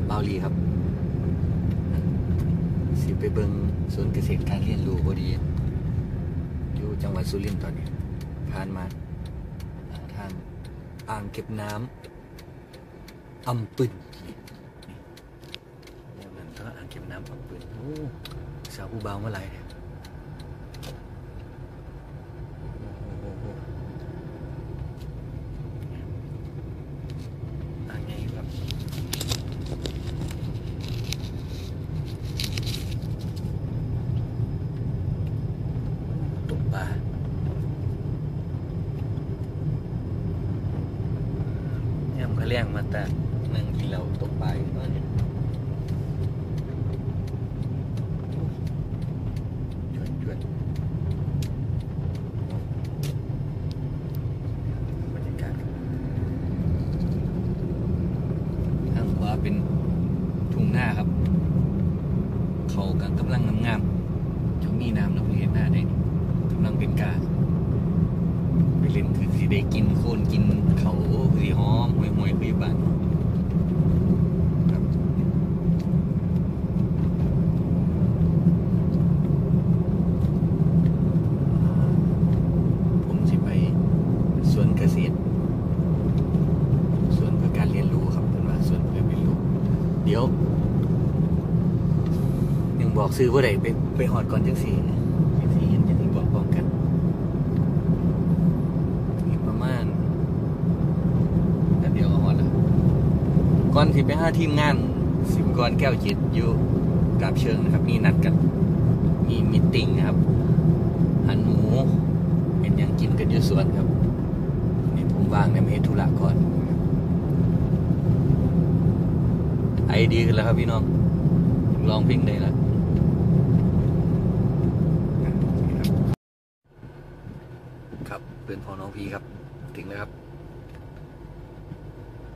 ับเบาลีครับ สิไปเบิงสวนเกษตรการเรียนรู้พอดี อยู่จังหวัดสุรินทร์ตอนนี้ผ่านมาทางอ่างเก็บน้ำอำปึนนี่ยมันก็อ่างเก็บน้ำอำปึนโอ้สาวผู้บ่าวเมื่อไหร่เนี่ยโอ้โหอ่างไงครับ ตกปลา เนี่ยมันก็เลี้ยงมาแต่นั่งกินเราตกปลาอยู่ตอนนี้ชวนชวนบรรยากาศครับทางขวาเป็นทุ่งหน้าครับ เขากำกำลังงามๆ ช่วงนี้น้ำเราเพิ่งเห็นหน้าได้นี่กำลังเป็นกาไปเล่นคือสิได้กินโคนกินเขาสีหอมห่วยห่วยคุยบ้านครับผมสิไปสวนเกษตรสวนเพื่อการเรียนรู้ครับเป็นว่าสวนเพื่อเรียนรู้ เดี๋ยว ยังบอก ซื้อว่าไหนไปไปหอดก่อนจังสี่จังสี่เห็นจังสี่บอกพร้อมกันอีกประมาณแป๊บเดียวก็หอดแล้วก่อนที่ไปห้าทีมงานสิบกรแก้วจิตอยู่กราบเชิงนะครับ มีนัดกัน มีมิตติ้งนะครับ หันหมูเป็นอย่างกินกันอยู่สวนครับนี่ผมวางในเมธุระก่อนไอดีขึ้นแล้วครับพี่น้องลองเพลงได้แล้ว ครับเป็นพอน้องพีครับ ถึงแล้วครับ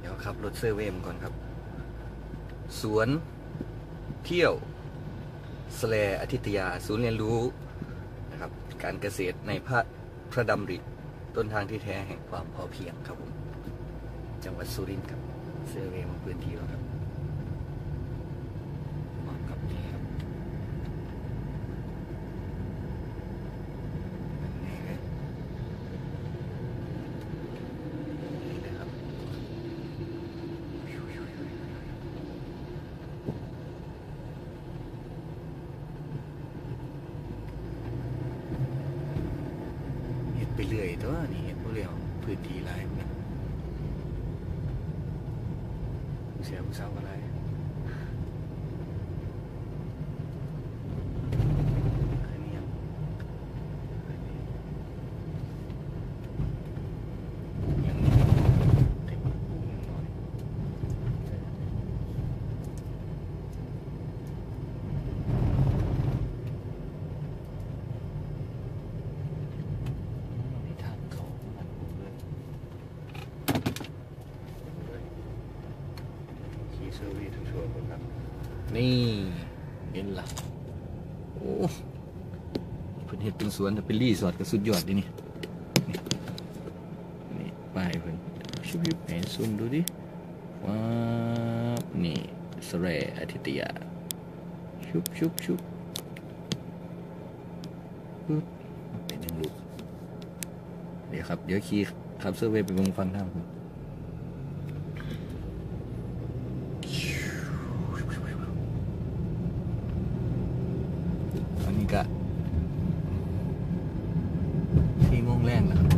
เดี๋ยวขับรถเซอร์เวมก่อนครับ สวนเที่ยวสแลอาทิตยา ศูนย์เรียนรู้นะครับ การเกษตรในพระพระดำริ ต้นทางที่แท้แห่งความพอเพียงครับผม จังหวัดสุรินทร์ครับ เซอร์เวมพื้นที่แล้วครับเหมาะกับนี่ครับนี่เลย นี่นะครับเห็ดไปเรื่อยตัวนี่เห็ดพวกเรียวพื้นที่หลายนะเสียผู้สาวอะไรอันนี้ยังอันนี้ยังเต็มยังน้อย มีทางเขามันเลยขี่เซอร์วีทัวร์ๆครับ นี่เห็นละโอ้เพิ่นเฮ็ดเป็นสวนเป็นรีสอร์ทก็สุดยอดดินี่นี่นี่ป้ายเพิ่นชุบยุบให้ซูมดูดิว้านี่สเรอาทิตยาชุบชุบชุบปึ๊บเป็นหนึ่งลูกเดี๋ยวครับ เดี๋ยวขี่ขับเซอร์เวย์ไปเบงฟังทางผมตอนนี้ก็ที่โมงแรกแล้วครับ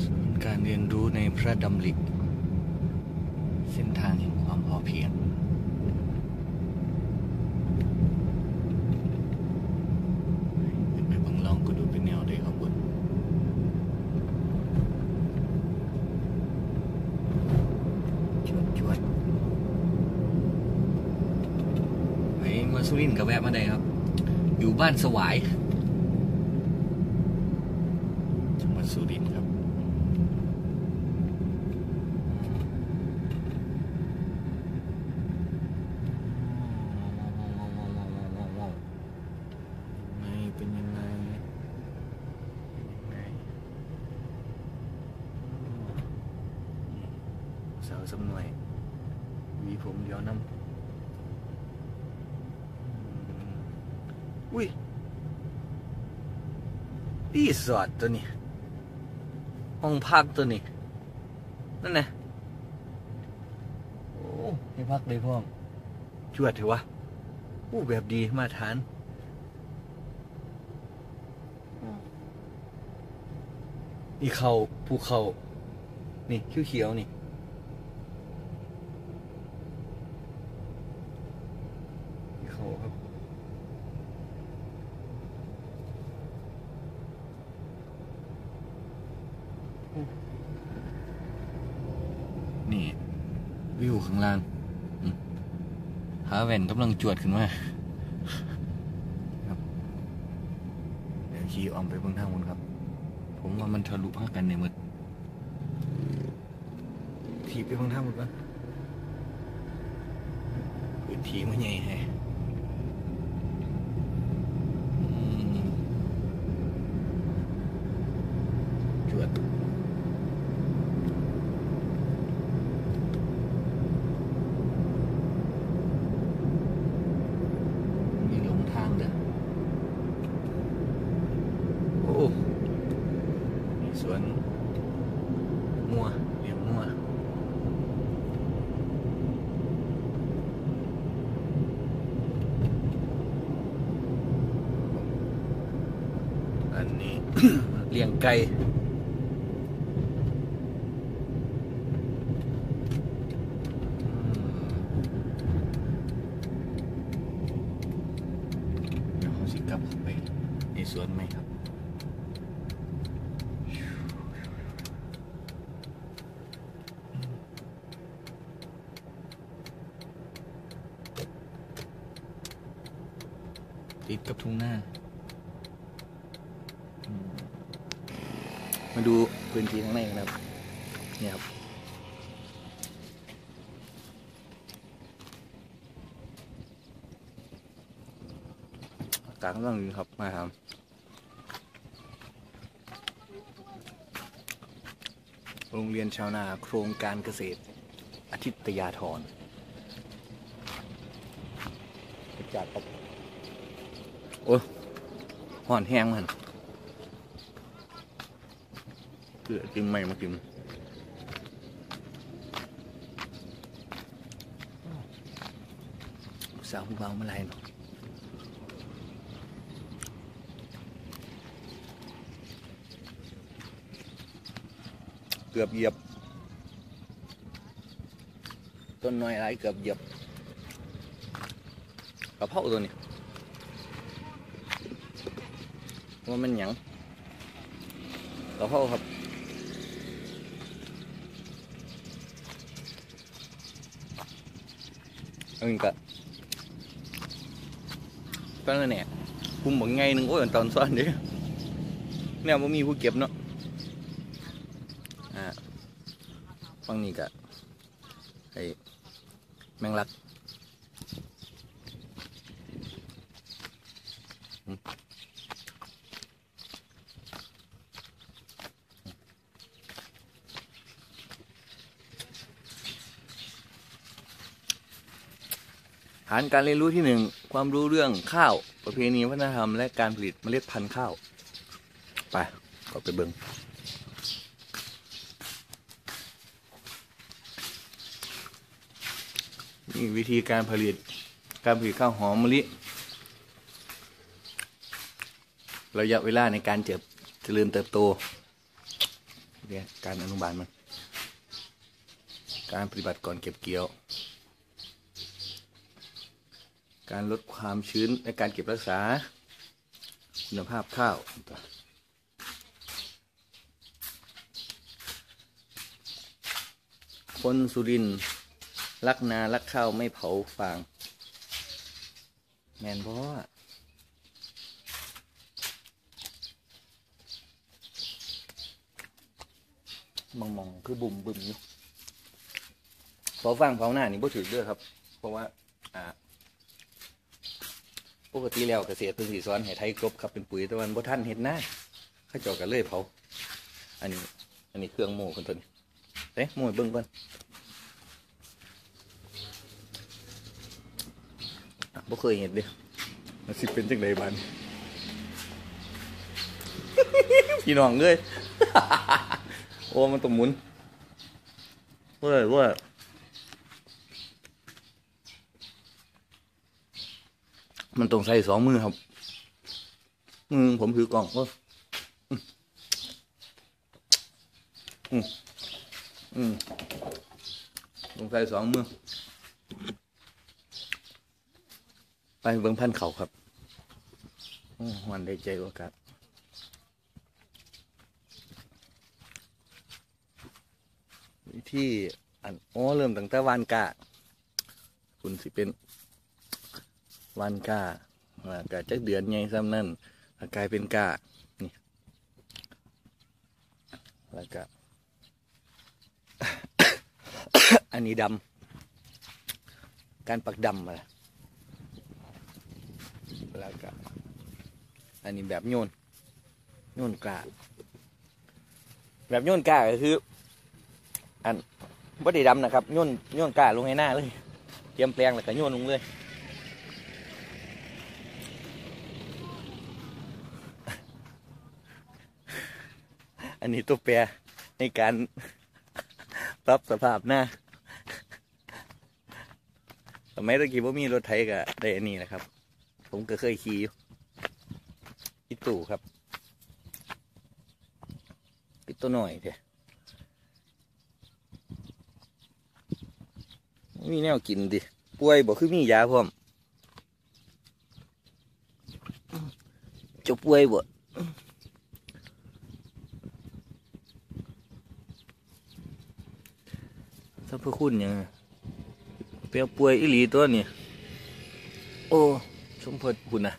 ศูนย์การเรียนรู้ในพระดำริ เส้นทางแห่งความพอเพียง ขึ้นไปเบังลองก็ดูเป็นแนวได้ข้างบนชวดชวดไป มาสุรินทร์ก็แวะมาได้ครับ อยู่บ้านสวายจังหวัดสุรินทร์ครับ ไม่เป็นยังไงเป็นยังไง สำหน่อยหวีผมเดี๋ยวน้ำอืมอุ้ย รีสอร์ทตัวนี้ ห้องพักตัวนี้ นั่นไงโอ้ให้พักเลยพ่อมจวดเถอะวะอู้แบบดีมาตรฐานนี่เขาภูเขา นี่เขียวๆนี่นี่เขาครับนี่ วิว ข้างล่างอืมหาแว่นกำลังจวดขึ้นมาครับเดี๋ยวขี่ออมไปเบื้องทางบนครับ ผมว่ามันทะลุพักกันในมืดขี่ไปเบื้องทางบนก่อนพื้นที่มันใหญ่แฮะอืมจวด มีหลงทางเด้อ โอ้มีสวนมัวเลี้ยงมัว อัน นี้เลี้ยงไก่ เดี๋ยวเขาสิกลับเข้าไปในสวนไหมครับ ติดกับทุ่งหน้าอืมมาดูพื้นที่ข้างในกันครับ เนี่ยครับ อากาศกำลังดีครับมาครับโรงเรียนชาวนาโครงการเกษตรอาทิตยาธรจากครับโอ้ยห่อนแห้งมันเกลือกินไม่มากินสาวผู้เบาเมื่อไรเนาะ เกือบเหยียบ ต้นน้อยไรเกือบเหยียบกระเพราตัวนี้ว่ามันหยังกระเพราครับอันนี้ก็ตอนนั้นเนี่ยคุมบอกไงหนึ่งโอ้ยตอนซ้อนเดิเนี่ยมันมีผู้เก็บเนาะอ่า ฟังนี้ก็ไอ้แมงลักฐานการเรียนรู้ที่หนึ่งความรู้เรื่องข้าว ประเพณีวัฒนธรรม และการผลิตเมล็ดพันธุ์ข้าว ไปก็ไปเบิงนี่ วิธีการผลิตการผลิตข้าวหอมมะลิระยะเวลาในการเจริญเจริญเติบโตเนี่ยการอนุบาลมัน การปฏิบัติก่อนเก็บเกี่ยว การลดความชื้นและการเก็บรักษา คุณภาพข้าวคนสุรินทร์ รักนารักข้าวไม่เผาฟาง แมนเพราะว่มองมองๆคือบุ่มบึมอยู่เผาฟางเผาหน้านี่บ่ถือเด้อครับ เพราะว่า อ่า ปกติแล้วเกษตรเป็นสีสอนให้ไทยกรบครับเป็นปุ๋ยตะวันบ่ท่านเห็นหน้าข้าเจาะกันเลยเผา อันนี้ อันนี้เครื่องโม่คนตัวนี้เอ๊ะโม่เบิ่งก่อน บ่เคยเห็นเด้มันสิเป็นจังไดบ้านพี่น้องเอ้ยโอ้มันต้องหมุนเว้ยเว้ยมันต้องใส่สองมือครับมือผมถือกล่องเว้ยอืมอืมต้องใส่สองมือ ไปเบิ่งพันเขาครับวันได้ใจโอกาสวิธีอันอ๋อเริ่มตั้งแต่วานกาคุณสิเป็นวานกาอ่ากาจักเดือนไงซ้ำนั่นกลายเป็นกานี่แล้วก็อันนี้ดำการปักดำมา แล้วก็อันนี้แบบโยนโยนกาแบบโยนกาก็คือ อันบ่ได้ดำนะครับโยนโยนกาลงให้หน้าเลยเตรียมแปลงแล้วก็โยนลงเลยอันนี้ตัวแปรในการปรับสภาพหน้าสมัยตะกี้ว่ามีรถไถก็ได้อันนี้แหละครับ ผมก็เคยขี่อยู่อีตู่ครับอีตัวหน่อยเถอะมีแนวกินดิป่วยบอกคือมียาพร้อมจะป่วยบ่ถ้าเพระคุณยังเปรียวป่วยอีหลีตัวนี่โอ้ สมเพดคุณนะ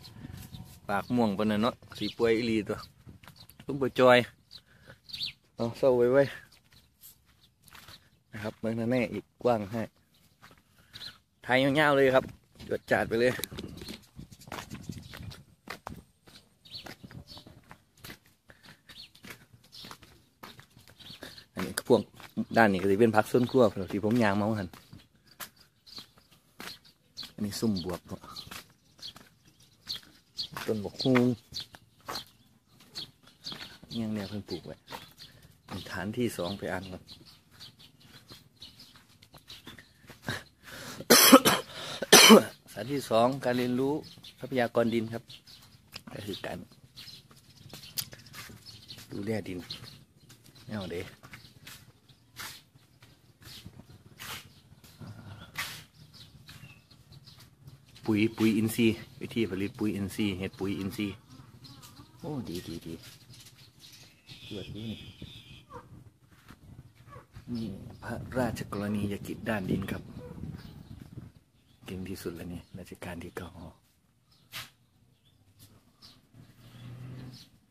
ปากม่วงปนเนาะสีป่วยอีลีตัวสมเพดจอยเอาเศร้าไว้ไว้นะครับเมืองนั่นแน่อีกกว้างให้ไทยยาวๆเลยครับจวดจัดไปเลยอันนี้ก็พวกด้านนี้ก็จะเป็นพักส้นครัวที่ผมยางมาหันอันนี้ซุ่มบวบเนาะ ต้นบกฮูงยังเนี่ยเพิ่งปลูกไว้ฐานที่สองไปอ่านก่อนสานที่สองการเรียนรู้ทรัพยากรดินครับ ก็คือการดูแลดินเอาเด้ ปุ๋ยปุ๋ยอินทรีย์วิธีผลิตปุ๋ยอินทรีย์เห็ดปุ๋ยอินทรีย์โอ้ดีดีดีเกิดนี่นี่พระราชกรณียกิจด้านดินครับ เก่งที่สุดแล้วนี่ราชการที่เก้า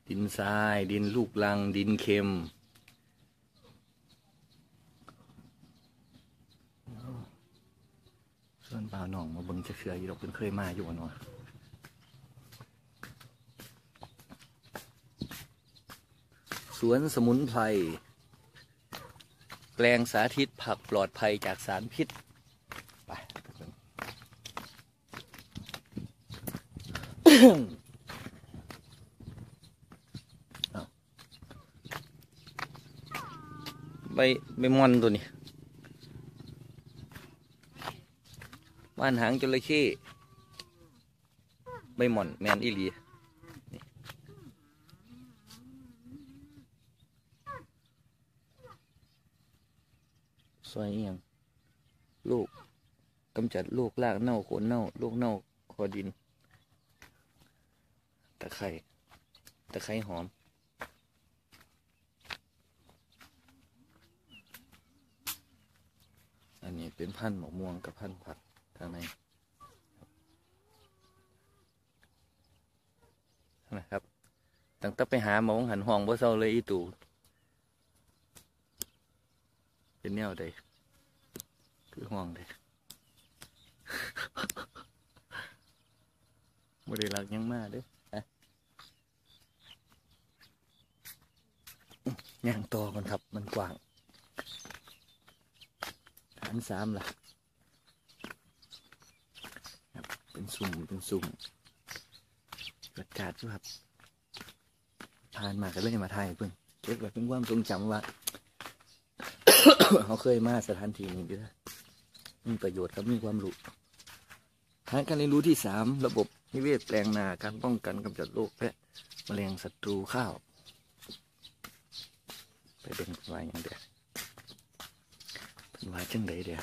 ดินทราย ดินลูกลัง ดินเค็ม ส่วนเปล่าหนองมาเบิ่งจะเชืออยู่ดอกเป็นเคยมาอยู่อันวะสวนสมุนไพรแปลงสาธิตผักปลอดภัยจากสารพิษไปใบใบมอนตัวนี้ ว่านหางจระเข้ใบหม่อนแมนอีหลีนี่ซอยเอียงลูกกำจัดโรครากเน่าโคนเน่าโรคเน่าคอดิน ตะไคร่ตะไคร่หอม อันนี้เป็นพันธุ์หมกม่วงกับพันธุ์ผัก ข้างในนะครับตั้งแต่ไปหาหมองหันห้องบ่เศร้าเลยอีตู่เป็นแนวใดคือห้องใดบริลักยังมาเด้ออะย่างต่อกันครับมันกว้างฐานสามล่ะครับ เป็นสุ่มเป็นสุ่มบรรยากาศด้วยครับผ่านมาก็เลยมาถ่ายเพิ่งเก็บไว้เป็นความทรงจำว่าเขาเคยมาสถานที่นี้ด้วยมีประโยชน์ครับมีความรู้ฐานการเรียนรู้ที่สามระบบนิเวศแปลงนาการป้องกันกำจัดโรคและแมลงศัตรูข้าว ไปเป็นวายอย่างเดียวเป็นวายจังไดเดียว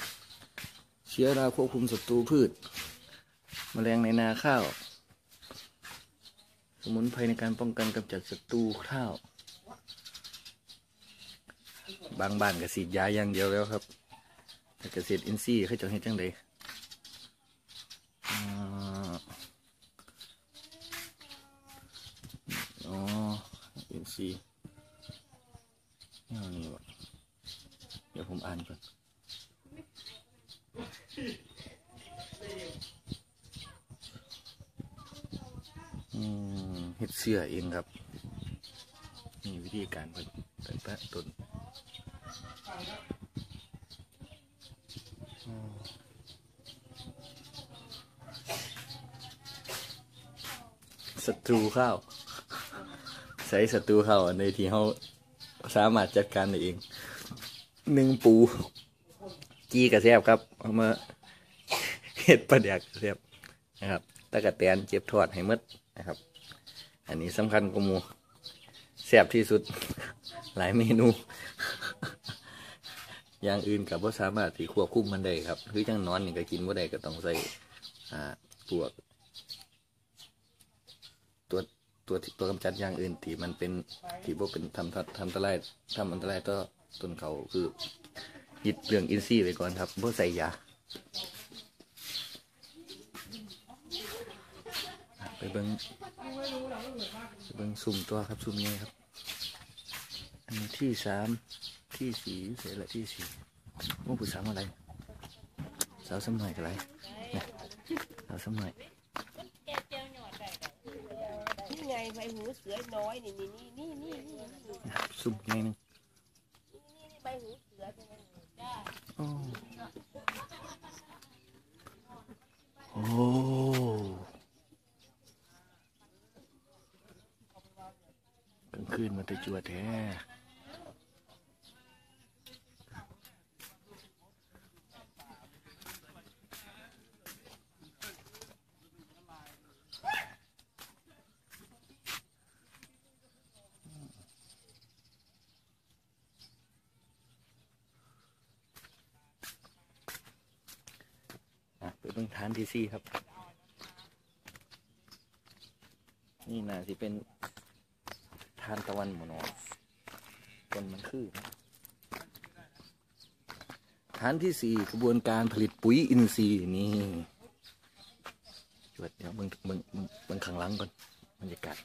เชื้อราควบคุมศัตรูพืช แมลงในนาข้าว สมุนไพรในการป้องกันกำจัดศัตรูข้าว บางบ้านก็สีดยาอย่างเดียวแล้วครับแต่เกษตรอินทรีย์เขาจะให้จังไดอ่าอ๋ออินทรีย์นี่วะเดี๋ยวผมอ่านก่อนอืมเฮ็ ดเสื้อเองครับ นี่วิธีการเพิ่นตั้งแต่ต้นศัตรูข้าวใส่ศัตรูข้าวในที่เขาสามารถจัดการได้เองหนึ่งปูจีกระแซบครับเอามาเห็ดปลาแดกกระแซบนะครับตะกะแตนเจ็บทอดให้มดนะครับ นนี้สำคัญกว่าหมูแซบที่สุด หลายเมนู อย่างอื่นกับว่าสามารถที่ควบคุมมันได้ครับ คือจังนอนนี่ก็กินว่าได้ก็ต้องใส่อ่าพวกตัวตัวตัวกำจัดอย่างอื่นที่มันเป็นที่พวกเป็นทำทำทำอันตรายทำอันตรายต่อต้นเขาคือยึดเรื่องอินทรีย์ไว้ก่อนครับพวกใส่ยาอะ ไปเบิ้งไปเบิ้งซุ่มตัวครับซุ่มนี้ครับ อันนี้ที่สามที่สี่เสร็จแล้วที่สี่ว่าผู้สาวอะไร สาวสมัยอะไรเนี่ยสาวสมัยนี่ไงใบหูเสือน้อยนี่นี่นี่นี่นี่นี่นี่นะครับซุ่มไงนึงใบหูเสือใช่ไหมจ้าโอ้ โอ้นมันจะจวดแท้อะไปเบิ่งฐานที่สี่ครับ นี่น่าสิเป็นานตะวันหมอนอต้นมันคือฐานที่สี่กระบวนการผลิตปุ๋ยอินทรีย์นี่จวดเดี๋ยวเบิ่งเบิ่งเบิ่งข้างหลังก่อนบรรยากาศ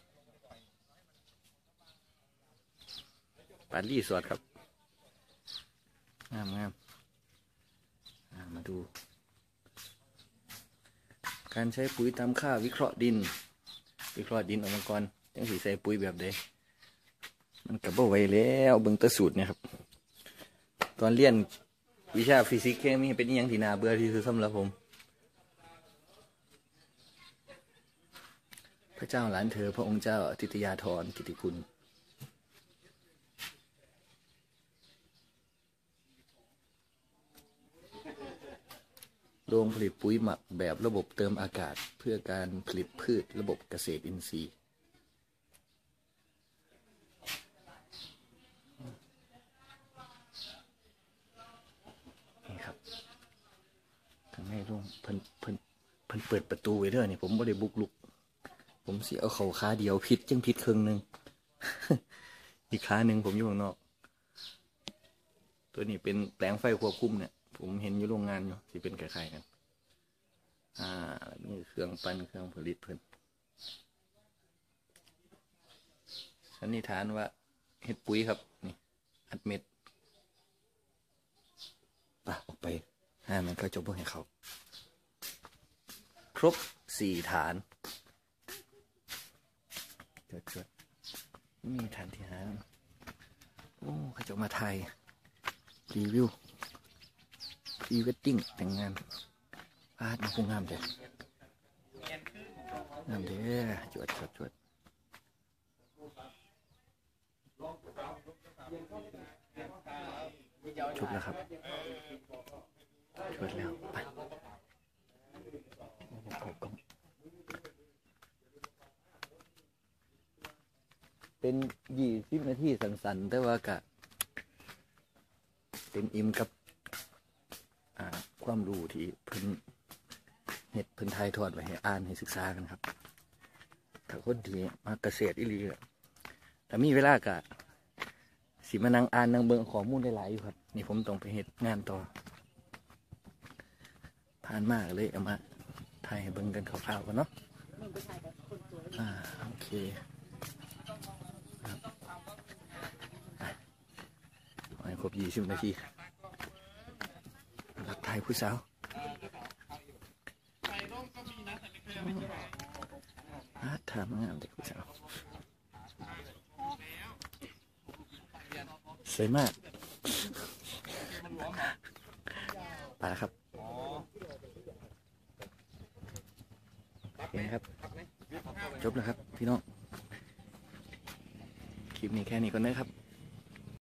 ปารีสอดครับงามงามมาดู การใช้ปุ๋ยตามค่าวิเคราะห์ดิน วิเคราะห์ดินออกมาก่อนจังสีใส่ปุ๋ยแบบใด มันกับบ่ไวแล้วเบิ่งตะสูตรเนี่ยครับ ตอนเรียนวิชาฟิสิกส์เคมีเป็นอหยังที่น่าเบื่อที่สุดสำหรับผม พระเจ้าหลานเธอ พระองค์เจ้าทิตยาธรกิติคุณโรงผลิตปุ๋ยหมักแบบระบบเติมอากาศเพื่อการผลิตพืชระบบเกษตรอินทรีย์ นี่ครับข้าง ในโรงเพิ่นเพิ่นเพิ่นเปิดประตูไว้เด้อนี่ผมไม่ได้บุกลุก ผมสิเอาเขาขาเดียวพิษจังพิษครึ่งหนึ่งอีกขาหนึ่งผมอยู่ข้างนอก ตัวนี้เป็นแปลงไฟควบคุมเนี่ย ผมเห็นอยู่โรงงานอยู่ที่เป็นคล้ายๆกัน อ่านี่เครื่องปั้นเครื่องผลิตเพิ่นสันนิษฐานว่าเห็ดปุ๋ยครับ นี่อัดเม็ดปะออกไป ห้ามันก็จบเพื่อให้เขา ครบสี่ฐานเกิดเกิดมีฐานที่ห้าโอ้ขาจะมาไทยรีวิวรีเวดดิ้งแต่งงานพาดมาคงงามจ้ะนั่นเด้อจวดจวดจวดชุบแล้วครับ จวดแล้ว ไปเอากล้องเป็นยี่สิบนาทีสั้นๆแต่ว่ากะเต็มอิ่มกับความรู้ที่เพิ่นเห็ดเพิ่นไทยทอดไว้ให้อ่านให้ศึกษากันครับ ถ้าคนที่มาเกษตรอีหลีแต่มีเวลากะสิมานั่งอ่านนั่งเบิ่งข้อมูลได้หลายอยู่ครับ นี่ผมต้องไปเฮ็ดงานต่อ ผ่านมากเลยเอามาถ่ายเบิ่งกันคร่าวๆกันเนาะอ่าโอเคครับอะเอาให้ครบยี่สิบนาทีรักทายผู้สาวอ่าถามงามเด็กผู้สาวสวยมากไปแล้วครับ เห็นครับ จบแ